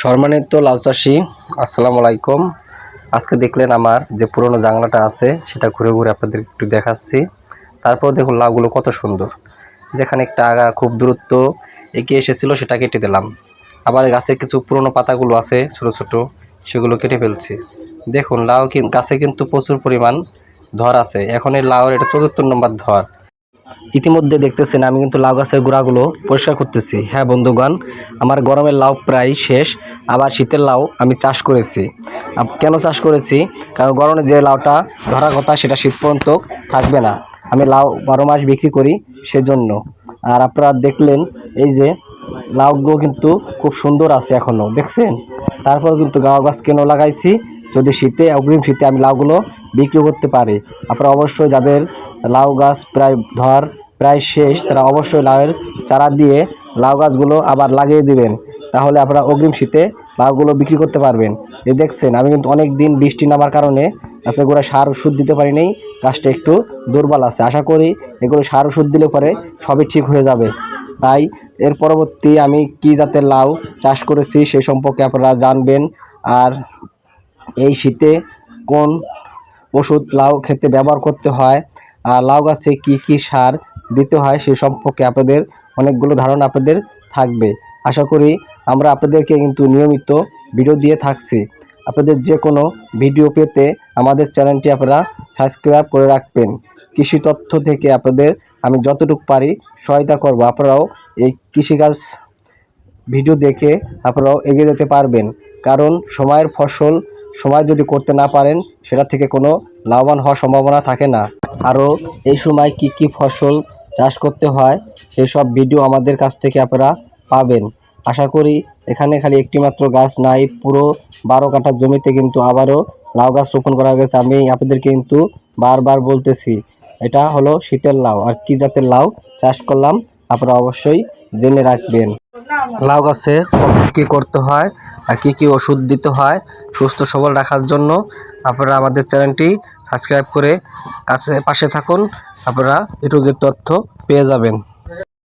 সম্মানিত লাউ চাষি, আসসালামু আলাইকুম। আজকে দেখলেন আমার যে পুরনো জাংলাটা আছে, সেটা ঘুরে ঘুরে আপনাদের একটু দেখাচ্ছি। তারপর দেখুন লাউগুলো কত সুন্দর। যেখানে একটা আগা খুব দূরত্ব এগিয়ে এসেছিল, সেটা কেটে দিলাম। আবার গাছের কিছু পুরনো পাতাগুলো আছে, ছোট ছোট, সেগুলো কেটে ফেলছি। দেখুন, লাউ গাছে কিন্তু প্রচুর পরিমাণ ধর আছে। এখন এই লাউর এটা চতুর্থ নম্বর ধর। ইতিমধ্যে দেখতেছেন আমি কিন্তু লাউ গাছের গোড়াগুলো পরিষ্কার করতেছি। হ্যাঁ বন্ধুগণ, আমার গরমের লাউ প্রায় শেষ, আবার শীতের লাউ আমি চাষ করেছি। কেন চাষ করেছি? কারণ গরমে যে লাউটা ধরার কথা সেটা শীত পর্যন্ত থাকবে না। আমি লাউ বারো মাস বিক্রি করি সেজন্য। আর আপনারা দেখলেন, এই যে লাউগুলো কিন্তু খুব সুন্দর আছে এখনও দেখছেন? তারপর কিন্তু গাঁও গাছ কেন লাগাইছি? যদি শীতে, অগ্রিম শীতে আমি লাউগুলো বিক্রি করতে পারি। আপনারা অবশ্যই যাদের লাউ গাছ প্রায় ধর, প্রায় শেষ, তারা অবশ্যই লাউয়ের চারা দিয়ে লাউ গাছগুলো আবার লাগিয়ে দিবেন। তাহলে আপনারা অগ্রিম শীতে লাউগুলো বিক্রি করতে পারবেন। এই দেখছেন, আমি কিন্তু অনেক দিন বৃষ্টি নামার কারণে গাছের গোড়া সার ওষুধ দিতে পারি নাই, গাছটা একটু দুর্বল আছে। আশা করি এগুলো সার ওষুধ দিলে পরে সবই ঠিক হয়ে যাবে। তাই এর পরবর্তী আমি কি জাতের লাউ চাষ করেছি সে সম্পর্কে আপনারা জানবেন। আর এই শীতে কোন ওষুধ লাউ খেতে ব্যবহার করতে হয় লাউ গাছে কি কি সার দিতে হয় সে সম্পর্কে আপনাদের অনেকগুলো ধারণা আপনাদের থাকবে। আশা করি আমরা আপনাদেরকে কিন্তু নিয়মিত ভিডিও দিয়ে থাকছি। আপনাদের যে কোনো ভিডিও পেতে আমাদের চ্যানেলটি আপনারা সাবস্ক্রাইব করে রাখবেন। কৃষি তথ্য থেকে আপনাদের আমি যতটুকু পারি সহায়তা করব। আপনারাও এই কৃষিকাজ ভিডিও দেখে আপনারাও এগিয়ে যেতে পারবেন। কারণ সময়ের ফসল সময় যদি করতে না পারেন, সেটা থেকে কোনো লাভবান হওয়ার সম্ভাবনা থাকে না। আরও এই সময় কি কি ফসল চাষ করতে হয় সেই সব ভিডিও আমাদের কাছ থেকে আপনারা পাবেন। আশা করি এখানে খালি একটি মাত্র গাছ নাই, পুরো বারো কাঠা জমিতে কিন্তু আবারও লাউ গাছ রোপণ করা গেছে। আমি আপনাদের কিন্তু বারবার বলতেছি, এটা হলো শীতের লাউ। আর কি জাতের লাউ চাষ করলাম, আপনারা অবশ্যই জেনে রাখবেন। লাউ গাছে কী করতে হয়, আর কি কি ওষুধ দিতে হয়, সুস্থ সবল রাখার জন্য আপনারা আমাদের চ্যানেলটি সাবস্ক্রাইব করে কাছে পাশে থাকুন। আপনারা এটুকু তথ্য পেয়ে যাবেন।